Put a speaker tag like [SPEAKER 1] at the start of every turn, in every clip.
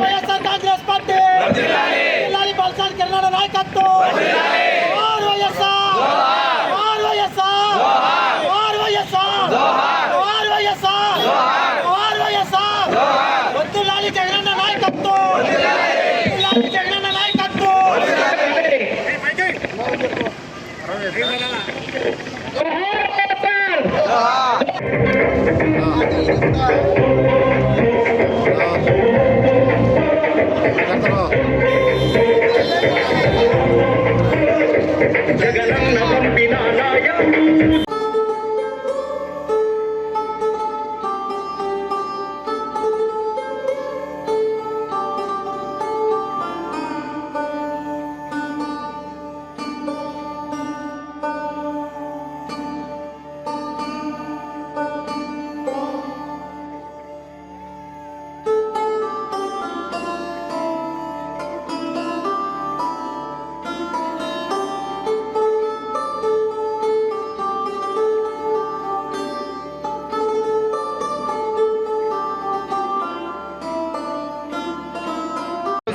[SPEAKER 1] YSR Congress party బల్సాన్ కిరణాల నాయకత్వం జగనన్న పంపినాయ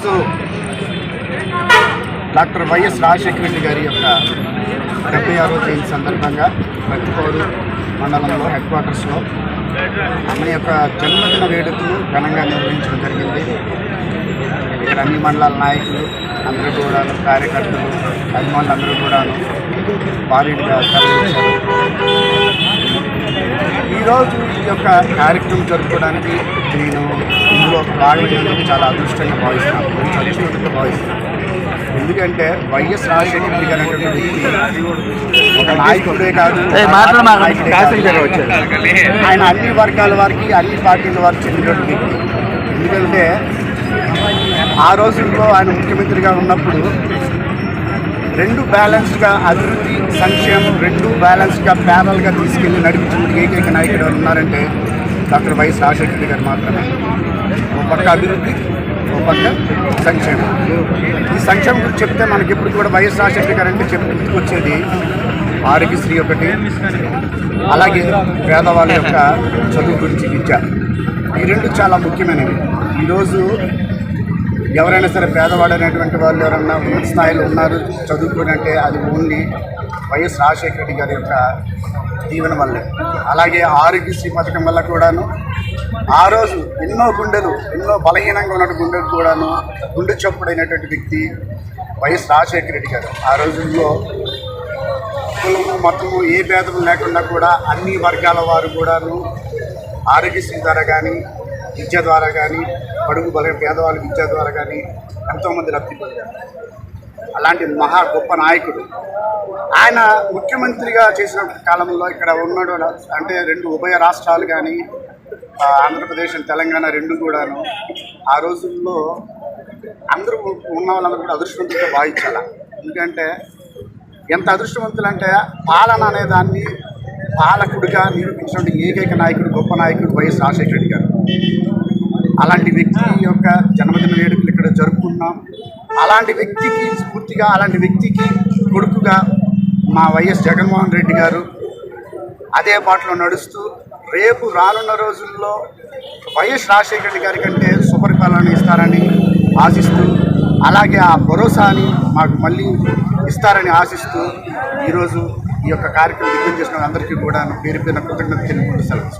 [SPEAKER 2] ఈరోజు డాక్టర్ వైఎస్ రాజశేఖర రెడ్డి గారి యొక్క డెబ్బై ఆరో జయంతి సందర్భంగా ప్రతికోడు మండలంలో హెడ్ క్వార్టర్స్లో ఆమె యొక్క జన్మదిన వేడుకలు ఘనంగా నిర్వహించడం జరిగింది. ఇక్కడ అన్ని మండలాల నాయకులు అందరూ కూడా కార్యకర్తలు అభిమానులు అందరూ కూడా భారీగా తరలించారు ఈరోజు యొక్క కార్యక్రమం జరుపుకోవడానికి నేను ఇందులో భాగమైనందుకు చాలా అదృష్టంగా భావిస్తున్నాను. కొంచెం అదృష్టంగా భావిస్తున్నాను. ఎందుకంటే వైఎస్ రాజశేఖర రెడ్డి గారు అనేటువంటి వ్యక్తి ఒక నాయకుడే కాదు నాయకుడే కాదు. ఆయన అన్ని వర్గాల వారికి అన్ని పార్టీల వారికి చెందినటువంటి వ్యక్తి. ఎందుకంటే ఆ రోజుల్లో ఆయన ముఖ్యమంత్రిగా ఉన్నప్పుడు రెండు బ్యాలెన్స్డ్గా అభివృద్ధి సంక్షేమం రెండు బ్యాలెన్స్డ్గా ప్యారల్గా తీసుకెళ్ళి నడిపించిన ఏకైక నాయకుడు ఉన్నారంటే డాక్టర్ వైఎస్ రాజశేఖర రెడ్డి గారు మాత్రమే. ఒక పక్క అభివృద్ధి ఒక పక్క సంక్షేమం. ఈ సంక్షేమం గురించి చెప్తే మనకి ఎప్పుడు కూడా వైఎస్ రాజశేఖర గారు అంటే చెప్పి వచ్చేది ఆరోగ్యశ్రీ ఒకటి అలాగే పేదవాళ్ళ యొక్క చదువు గురించి విద్య. ఈ రెండు చాలా ముఖ్యమైనవి. ఈరోజు ఎవరైనా సరే పేదవాడు అనేటువంటి వాళ్ళు ఎవరైనా ఉన్నత స్థాయిలో ఉన్నారు చదువుకునంటే అది ఓన్లీ వైఎస్ రాజశేఖర రెడ్డి గారి యొక్క దీవెన వల్లే. అలాగే ఆరోగ్యశ్రీ పథకం వల్ల కూడాను ఆ రోజు ఎన్నో గుండెలు ఎన్నో బలహీనంగా ఉన్నటువంటి గుండెలు కూడాను గుండె చప్పుడైనటువంటి వ్యక్తి వైఎస్ రాజశేఖర రెడ్డి గారు. ఆ రోజుల్లో కులము మతము ఏ భేదం లేకుండా కూడా అన్ని వర్గాల వారు కూడాను ఆరోగ్యశ్రీ ద్వారా కానీ విద్య ద్వారా కానీ బడుగు బల పేదవాళ్ళకి విద్య ద్వారా కానీ ఎంతోమంది లబ్ధి పొందారు. అలాంటి మహా గొప్ప నాయకుడు. ఆయన ముఖ్యమంత్రిగా చేసిన కాలంలో ఇక్కడ ఉన్నాడు అంటే రెండు ఉభయ రాష్ట్రాలు కానీ ఆంధ్రప్రదేశ్ తెలంగాణ రెండు కూడాను. ఆ రోజుల్లో అందరూ ఉన్న వాళ్ళందరూ కూడా అదృష్టవంతులతో భావించాల? ఎందుకంటే ఎంత అదృష్టవంతులు అంటే పాలన అనే దాన్ని పాలకుడిగా నిరూపించినటువంటి ఏకైక నాయకుడు గొప్ప నాయకుడు వైఎస్ రాజశేఖర రెడ్డి గారు. అలాంటి వ్యక్తి యొక్క జన్మదిన వేడుకలు ఇక్కడ జరుపుకున్నాం అలాంటి వ్యక్తికి స్ఫూర్తిగా అలాంటి వ్యక్తికి కొడుకుగా మా వైఎస్ జగన్మోహన్ రెడ్డి గారు అదే బాటలో నడుస్తూ రేపు రానున్న రోజుల్లో వైఎస్ రాజశేఖర రెడ్డి గారి కంటే సుపరిపాలన ఇస్తారని ఆశిస్తూ అలాగే ఆ భరోసాని మాకు మళ్ళీ ఇస్తారని ఆశిస్తూ ఈరోజు ఈ యొక్క కార్యక్రమం దిగ్గం చేసిన అందరికీ కూడా పేరు పేరున కృతజ్ఞత తెలుపుకుంటూ సెలవు